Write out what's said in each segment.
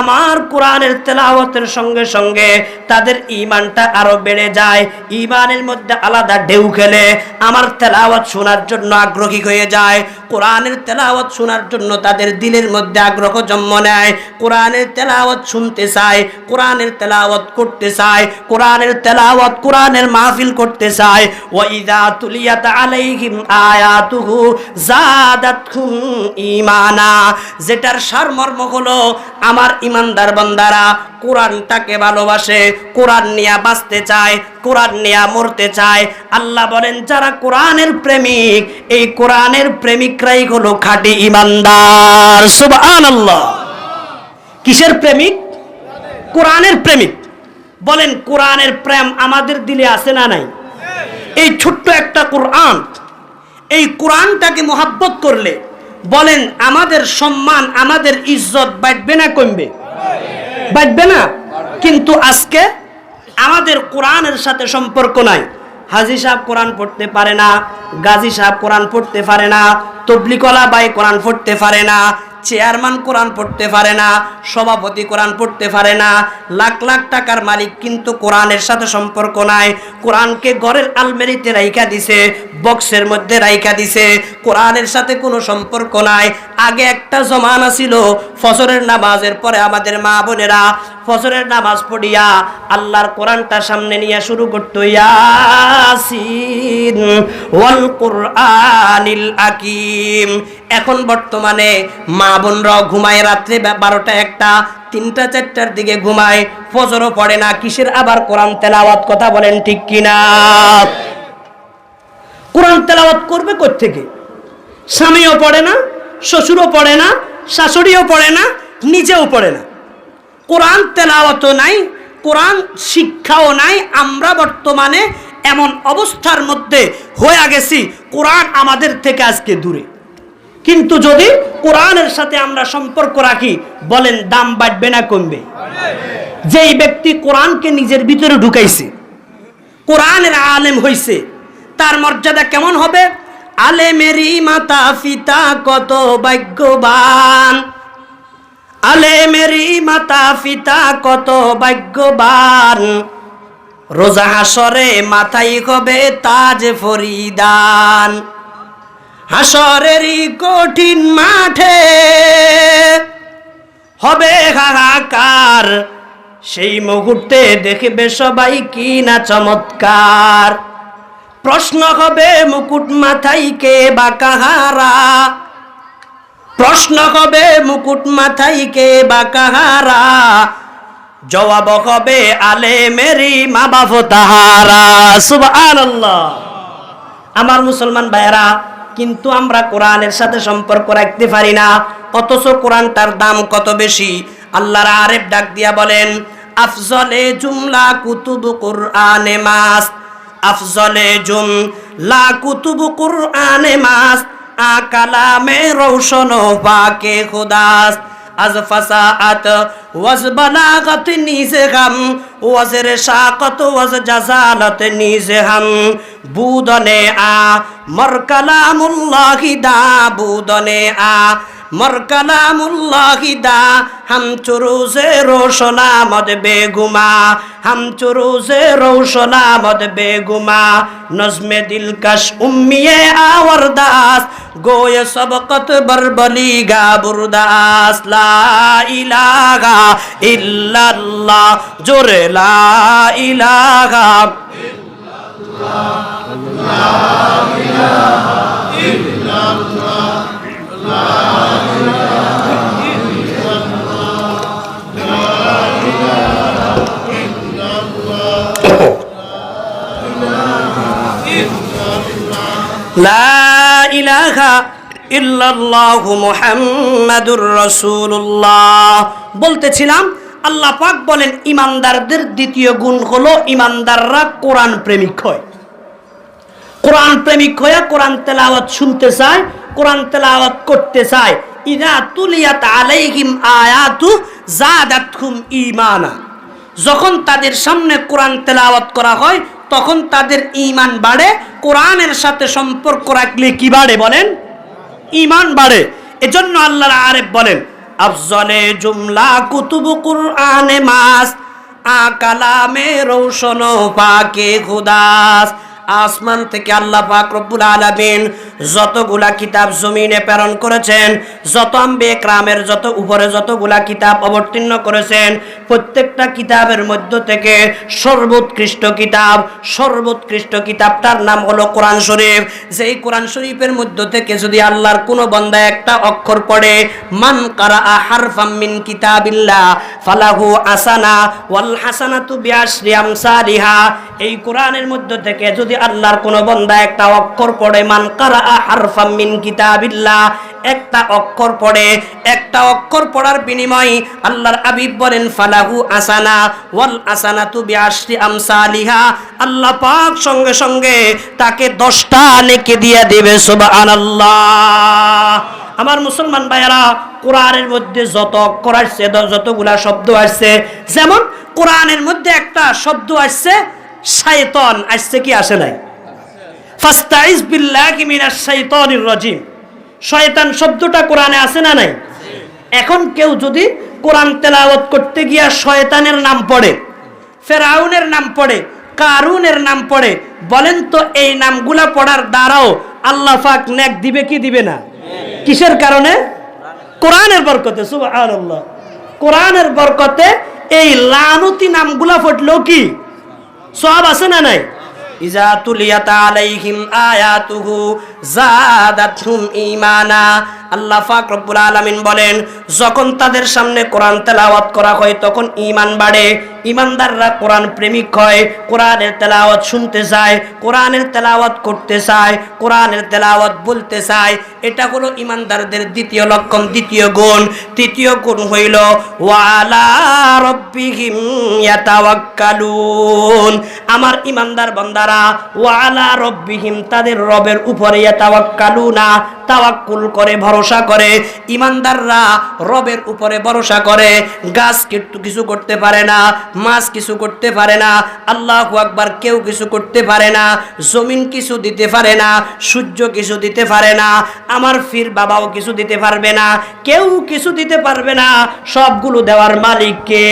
আমার কোরআনের তেলাওয়াতের সঙ্গে সঙ্গে তাদের ইমানটা আরও বেড়ে যায়। ইমানের মধ্যে আলাদা ঢেউ খেলে, আমার তেলাওয়াত শোনার জন্য আগ্রহী হয়ে যায়। কোরআনের তেলাওয়াত শোনার জন্য তাদের দিলের মধ্যে আগ্রহ জন্ম নেয়। কোরআনের তেলাওয়াত শুনতে চায়, কোরআনের তেলাওয়াত করতে চায়, কোরআনের তেলাওয়াত কোরআনের মাহফিল করতে চায়। ওয়াইদা তুলিয়াত আলাইহিম আয়াতুহু জাদাতহুম ঈমানা, যেটার সারমর্ম হলো, আমার ইমানদার বান্দারা কোরআনটাকে ভালোবাসে, কোরআন নিয়া বাঁচতে চায়, কোরআন নিয়ে মরতে চায়। আল্লাহ বলেন, যারা কোরআনের প্রেমিক, এই কোরআনের প্রেমিকরাই হলো খাঁটি ইমানদার। সুবহানাল্লাহ। কিসের প্রেমিক? কোরআনের প্রেমিক। বলেন, কোরআনের প্রেম আমাদের দিলে আছে না নাই? এই ছোট্ট একটা কোরআন, এই কোরআনটাকে মোহাব্বত করলে বলেন, আমাদের সম্মান, আমাদের ইজ্জত বাড়বে না কমবে? বাড়বে না। কিন্তু আজকে আমাদের কোরআনের সাথে সম্পর্ক নাই। হাজি সাহেব কোরআন পড়তে পারে না, গাজী সাহেব কোরআন পড়তে পারে না তবলিকলা বাই কোরআন পড়তে পারে না চেয়ারম্যান কোরআন পড়তে পারে না, সভাপতি কোরআন পড়তে পারে না, লাখ লাখ টাকার মালিক কিন্তু কোরআনের সাথে সম্পর্ক নাই। কোরআনকে ঘরের আলমেরিতে রাইখা দিছে, বক্সের মধ্যে রাইখা দিছে, কোরআনের সাথে কোনো সম্পর্ক নাই। আগে একটা জমানা ছিল, ফজরের নামাজের পরে আমাদের মা বোনেরা ফজরের নামাজ পড়িয়া আল্লাহর কোরআনটা সামনে নিয়ে শুরু করতো, ইয়াসিন ওয়াল কুরআনিল হাকিম এখন বর্তমানে মা বোনরাও ঘুমায় রাত্রে বারোটা একটা, তিনটা, চারটার দিকে ঘুমায়, ফজরও পড়ে না, কিসের আবার কোরআন তেলাওয়াত কথা বলেন ঠিক কিনা? কোরআন তেলাওয়াত করবে থেকে স্বামীও পড়ে না, শ্বশুরও পড়ে না, শাশুড়িও পড়ে না, নিজেও পড়ে না। কোরআন তেলাওয়াতও নাই, কোরআন শিক্ষাও নাই, আমরা বর্তমানে এমন অবস্থার মধ্যে হয়ে গেছি, কোরআন আমাদের থেকে আজকে দূরে। কিন্তু যদি কোরআনের সাথে আমরা সম্পর্ক রাখি, বলেন দাম বাড়বে না কমবে। যেই ব্যক্তি কোরআনকে নিজের ভিতরে ঢুকাইছে, কোরআনের আলেম হইছে, তার মর্যাদা কেমন হবে? আলেমেরই মাতা পিতা কত ভাগ্যবান। আলেমেরই মাতা পিতা কত ভাগ্যবান। রোজা হাসরে মাথায় হবে তাজ ফরিদান। হাসরেরই কঠিন মাঠে হবে হাহাকার। সেই মুহূর্তে দেখবে সবাই কি না চমৎকার। প্রশ্ন হবে, মুকুট মাথায় কে বা কাহারা? প্রশ্ন হবে, মুকুট মাথায় কে বা কাহারা? জবাব হবে আলে মেরি মা বাপ তাহারা। সুবহানাল্লাহ। আমার মুসলমান ভাইয়েরা কিন্তু আমরা কোরআনের সাথে সম্পর্ক রাখতে পারি না। অথচ কোরআনটার দাম কত বেশি? আল্লাহর আরেফ ডাক দিয়া বলেন, আফজলে জুমলা কুতুব কোরআনে মাস, আফজলে জুম লা কুতুব কোরআনে মাস, আ কালামে রৌশন পাকে খুদাস। আজ ফাসাআত, ওয়াজ বালাগত নিজহাম ওয়াজের শাকত, ওয়াজ জাজালত নিজহাম বুদনে আ, মর কালামুল্লাহি দা, বুদনে আ মর কালামুল্লাহি দা, হাম চুরুজে রোশনা মদ বেগুমা, হাম চুরুজে রোশনা মদ বেগুমা, নজমে দিলকশ উম্মিয়ে আওয়ার দাস, গোয় সবকত বরবলি গা বুরদাস লা ইলাহা ইল্লাল্লাহ, জোরে লা ইলাহা লা ইলাহা ইল্লাল্লাহু। মুহাম্মাদুর রাসূলুল্লাহ। বলতেছিলাম, আল্লাহ পাক বলেন, ইমানদারদের দ্বিতীয় গুণ হলো ইমানদাররা কোরআন প্রেমিক হয়। কোরআন প্রেমিক হয়ে কোরআন তেলাওয়াত শুনতে চায়, কোরআন তেলাওয়াত করতে চায়। ইদা তুলিয়াত আলাইহিম আয়াতু জাদাতহুম ঈমানা। যখন তাদের সামনে কোরআন তেলাওয়াত করা হয় তখন তাদের ইমান বাড়ে। কোরআনের সাথে সম্পর্ক রাখলে কি বাড়ে বলেন? ইমান বাড়ে। এজন্য আল্লাহ আরেফ বলেন, আফজলে জুমলা কুতুব কুরআনে মাস, আ কালামে রৌশন পাকে খুদাস। আসমান থেকে আল্লাহ পাক রব্বুল আলামিন যতগুলা কিতাব জমিনে প্রেরণ করেছেন, যত আম্বে ক্রামের যত উপরে যতগুলা কিতাব অবতীর্ণ করেছেন, প্রত্যেকটা কিতাবের মধ্য থেকে সর্বোৎকৃষ্ট কিতাব, সর্বোৎকৃষ্ট কিতাবটার নাম হলো কোরআন শরীফ। যেই কোরআন শরীফের মধ্য থেকে যদি আল্লাহর কোনো বান্দা একটা অক্ষর পড়ে, মান কারা হারফাম মিন কিতাবিল্লাহ ফালাহু আসানা ওয়াল হাসানাতু বিআশরি আমসালিহা, এই কোরআনের মধ্য থেকে যদি আল্লাহর কোনো বান্দা একটা অক্ষর পড়ে, মান কারা হারফাম মিন কিতাবিল্লাহ, একটা অক্ষর পড়ে, একটা অক্ষর পড়ার বিনিময়ে আল্লাহর হাবিব বলেন, ফালাহু আসানা ওয়াল আসানাতু বিআশরি আমসালিহা। আল্লাহ পাক সঙ্গে সঙ্গে তাকে দশটা নেকি দিয়ে দিবে, সুবহানাল্লাহ। আমার মুসলমান ভাইয়েরা, কোরআনের মধ্যে যত অক্ষর আসছে, যতগুলা শব্দ আসছে, যেমন কোরআনের মধ্যে একটা শব্দ আসছে শায়তন আসছে কি আসে নাই। ফাস্তাইজ বিল্লাহি মিনাশ শাইতানির রাজিম। শয়তান শব্দটা কোরআনে আছে না নাই? এখন কেউ যদি কোরআন তেলাওয়াত করতে গিয়া শয়তানের নাম পড়ে, ফেরাউনের নাম পড়ে, কারুনের নাম পড়ে, বলেন তো এই নামগুলা পড়ার দ্বারাও আল্লাহ পাক নেক দিবে কি দিবে না? কিসের কারণে? কোরআনের বরকতে, সুবহানাল্লাহ। কোরআনের বরকতে এই লানতি নামগুলা পড়লেও কি? সব আছে না নাই? ইজা তুলিয়াত আলাইহিম আয়াতুহু জাদাতহুম ঈমানা। আল্লাহ পাক রব্বুল আলামিন বলেন, যখন তাদের সামনে কোরআন তেলাওয়াত করা হয়, তখন ঈমান বাড়ে। ঈমানদাররা কোরআন প্রেমিক হয়, কোরআনের তেলাওয়াত শুনতে চায়, কোরআনের তেলাওয়াত করতে চায়, কোরআনের তেলাওয়াত বলতে চায়। এটা হলো ঈমানদারদের দ্বিতীয় লক্ষণ, দ্বিতীয় গুণ। তৃতীয় গুণ হইল ওয়ালা রব্বিহিম ইয়াতাওয়াক্কালুন। আমার ঈমানদার বান্দারা ওয়ালা রব্বিহিম তাদের রবের উপরে ইয়াতাওয়াক্কালুনা। তাওয়াক্কুল করে, ভরসা করে ঈমানদাররা রবের উপরে ভরসা করে, গাছ কিন্তু কিছু করতে পারে না, মাছ কিছু করতে পারে না, আল্লাহু আকবার কেউ কিছু করতে পারে না, জমিন কিছু দিতে পারে না, সূর্য কিছু দিতে পারে না, আমার ফির বাবাও কিছু দিতে পারবে না, কেউ কিছু দিতে পারবে না, সবগুলো দেওয়ার মালিককে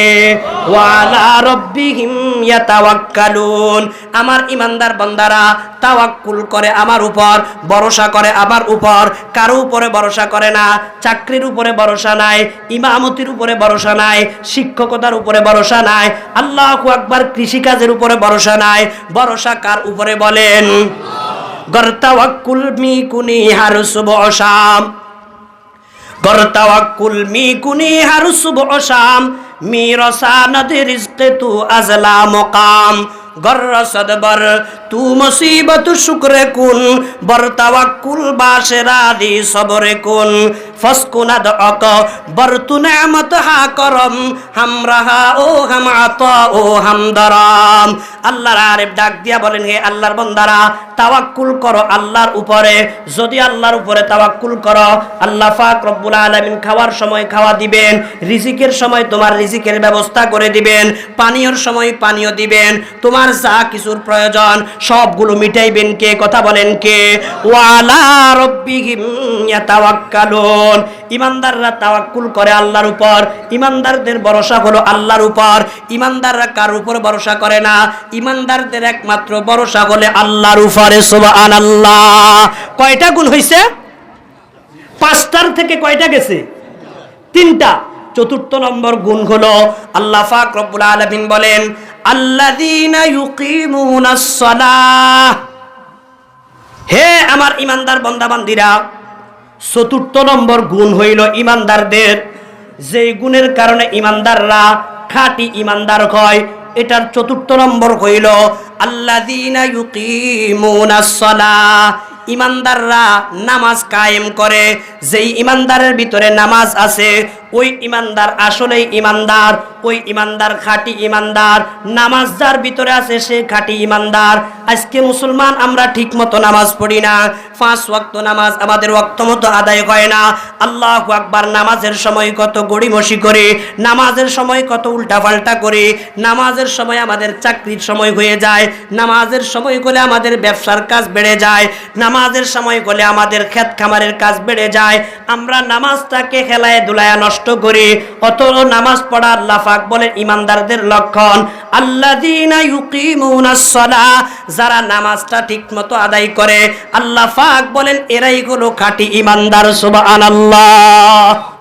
আমার ইমানদার বান্দারা তাওয়াক্কুল করে আমার উপর, ভরসা করে আমার উপর, কারও উপরে ভরসা করে না, চাকরির উপরে ভরসা নাই, ইমামতির উপরে ভরসা নাই, শিক্ষকতার উপরে ভরসা নাই, আল্লাহু আকবার কৃষিকাজের উপরে ভরসা নাই। ভরসা কার উপরে বলেন? গরতাওয়াক্কুল মকাম। গর্র সদবর তু মুসিবত শুক্রে কুন বর তাওয়াক্কুল বাশেরা দি সবরে কুন ফসকুনাদ অক বর তু নেমত হা করম হাম রাহা ও হাম আত ও হাম দরাম। আল্লাহর আরেফ ডাক দিয়া বলেন, হে আল্লাহর বন্দারা, তাওয়াক্কুল করো আল্লাহর উপরে। যদি আল্লাহর উপরে তাওয়াক্কুল করো, আল্লাহ পাক রব্বুল আলামিন খাওয়ার সময় খাওয়া দিবেন, রিজিকের সময় তোমার রিজিকের ব্যবস্থা করে দিবেন, পানীয়র সময় পানীয় দিবেন, তোমার যা কিছুর প্রয়োজন সবগুলো মিটাইবেন কে? কথা বলেন কে? ওয়ালা রব্বিহিম ইয়াতাওয়াক্কালুন। ইমানদাররা তাওয়াক্কুল করে আল্লাহর উপর, ইমানদারদের ভরসা হলো আল্লাহর উপর। ইমানদাররা কার উপর ভরসা করে না? ইমানদারদের একমাত্র ভরসা হলে আল্লাহর উপরে, সুবহানাল্লাহ। কয়টা গুণ হইছে? পাঁচটার থেকে কয়টা গেছে? তিনটা। চতুর্থ নম্বর গুণ হলো আল্লাহ পাক রব্বুল আলামিন বলেন, আল্লাযীনা ইউকিমুনাস সালাহ। হে আমার ইমানদার বান্দাবান্দিরা চতুর্থ নম্বর গুণ হইল ইমানদারদের। যেই গুণের কারণে ইমানদাররা খাঁটি ইমানদার হয়, এটার চতুর্থ নম্বর হইল আল্লাহ ইমানদাররা নামাজ কায়েম করে, যেই ইমানদারের ভিতরে নামাজ আছে ওই ইমানদার আসলেই ইমানদার, ওই ইমানদার খাঁটি ইমানদার, নামাজ যার ভিতরে আছে সে খাঁটি ইমানদার। আজকে মুসলমান আমরা ঠিক মতো নামাজ পড়ি না, পাঁচ ওয়াক্ত নামাজ আমাদের ওয়াক্ত মতো আদায় হয় না। আল্লাহ আকবার নামাজের সময় কত গড়িমসি করে, নামাজের সময় কত উল্টাপাল্টা করে, নামাজের সময় আমাদের চাকরির সময় হয়ে যায়, নামাজের সময় হলে আমাদের ব্যবসার কাজ বেড়ে যায়, নামাজের সময় হলে আমাদের ক্ষেত খামারের কাজ বেড়ে যায়। আমরা নামাজটাকে খেলায় দুলায় নষ্ট কষ্ট করি অত নামাজ পড়া পাক বলেন ইমানদারদের লক্ষণ। সালাহ, যারা নামাজটা ঠিকমতো আদায় করে, আল্লাহ পাক বলেন, এরাই হলো খাঁটি ইমানদার, সুবহানাল্লাহ।